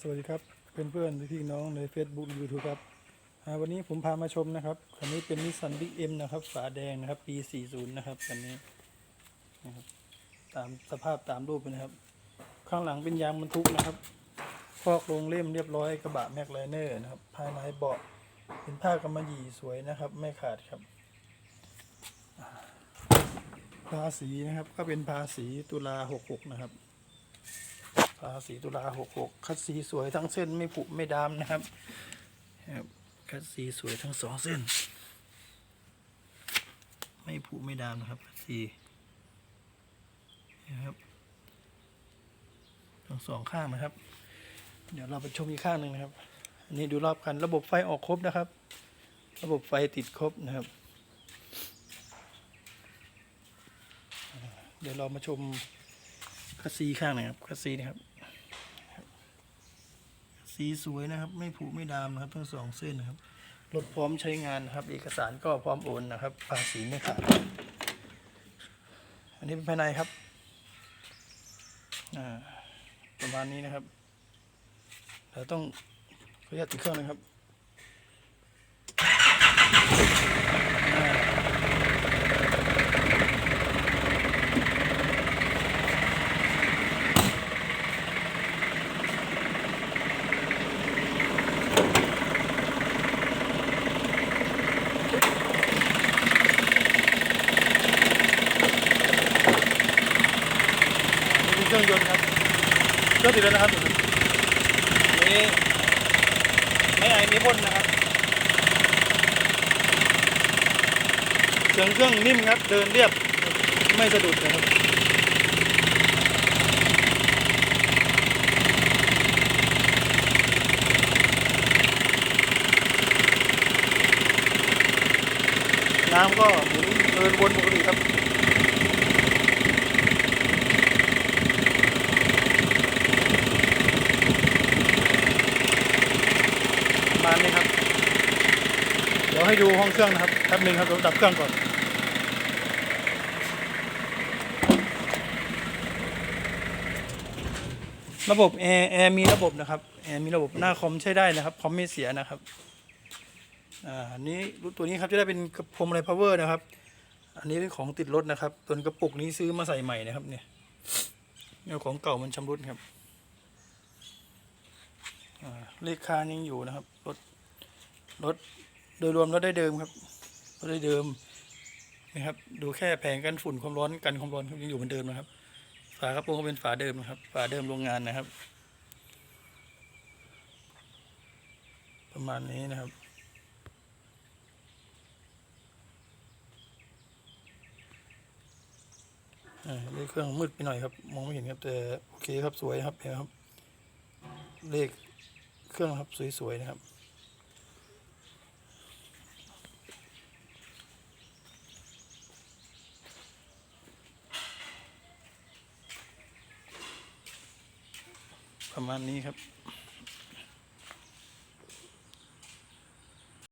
สวัสดีครับเพื่อนเพื่อนพี่น้องใน Facebook และ YouTube ครับวันนี้ผมพามาชมนะครับคันนี้เป็นนิสสันบิ๊กเอ็มนะครับ ฝาแดงนะครับ ปี 40 นะครับคันนี้นะครับตามสภาพตามรูปเลยนะครับ ข้างหลังเป็นยางบรรทุกนะครับฟอกลงเล่มเรียบร้อยกระบะแม็กไลเนอร์นะครับ ภายในเบาะเป็นผ้ากำมะหยี่สวยนะครับ ไม่ขาดครับอ่าภาษีนะครับก็เป็นภาษีตุลา66นะครับ ภาษีตุลาหกหกคัดสีสวยทั้งเส้นไม่ผุไม่ดำนะครับครับคัดสีสวยทั้งสองเส้น ไม่ผุไม่ดำนะครับคัดสีนะครับทั้งสองข้างนะครับ เดี๋ยวเราไปชมอีกข้างหนึ่งนะครับอันนี้ดูรอบคันระบบไฟออกครบนะครับ ระบบไฟติดครบนะครับ เดี๋ยวเรามาชมคัดซีข้างหนะครับคัดซีนะครับ สีสวยนะครับ ไม่ผุไม่ดามนะครับ ทั้งสองเส้นนะครับรถพร้อมใช้งานนะครับ เอกสารก็พร้อมโอนนะครับภาษีไม่ขาดอันนี้เป็นภายในครับอ่าประมาณนี้นะครับเราต้องขยันตติดเครื่องนะครับอ่านี่ เครื่องยนต์ครับเครื่องติดแล้วนะครับนี่ไม่ไอไม่พ่นนะครับเสียงเครื่องนิ่มครับเดินเรียบไม่สะดุดนะครับน้ำก็หมุนเดินวนปกติครับ ประมาณนี้ครับ เดี๋ยวให้ดูห้องเครื่องนะครับแป๊บหนึงครับเดี๋ยวดับเครื่องก่อนระบบแอร์แอร์มีระบบนะครับแอร์มีระบบหน้าคอมใช้ได้นะครับคอมไม่เสียนะครับอ่าอันนี้ตัวนี้ครับจะได้เป็นกระพรมอะไรพาวเวอร์นะครับ อันนี้เป็นของติดรถนะครับตัวกระปุกนี้ซื้อมาใส่ใหม่นะครับเนี่ยเนี่ยของเก่ามันชำรุดครับอ่าเลขคานยังอยู่นะครับ รถรถโดยรวมรถได้เดิมครับรถได้เดิมนะครับ ดูแค่แผงกันฝุ่นความร้อนกันความร้อนยังอยู่เหมือนเดิมนะครับ ฝากระโปรงก็เป็นฝาเดิมนะครับ ฝาเดิมโรงงานนะครับ ประมาณนี้นะครับเลขเครื่องมืดไปหน่อยครับ มองไม่เห็นครับ แต่โอเคครับสวยครับเห็นครับ เลขเครื่องครับสวยๆนะครับ ประมาณนี้ครับ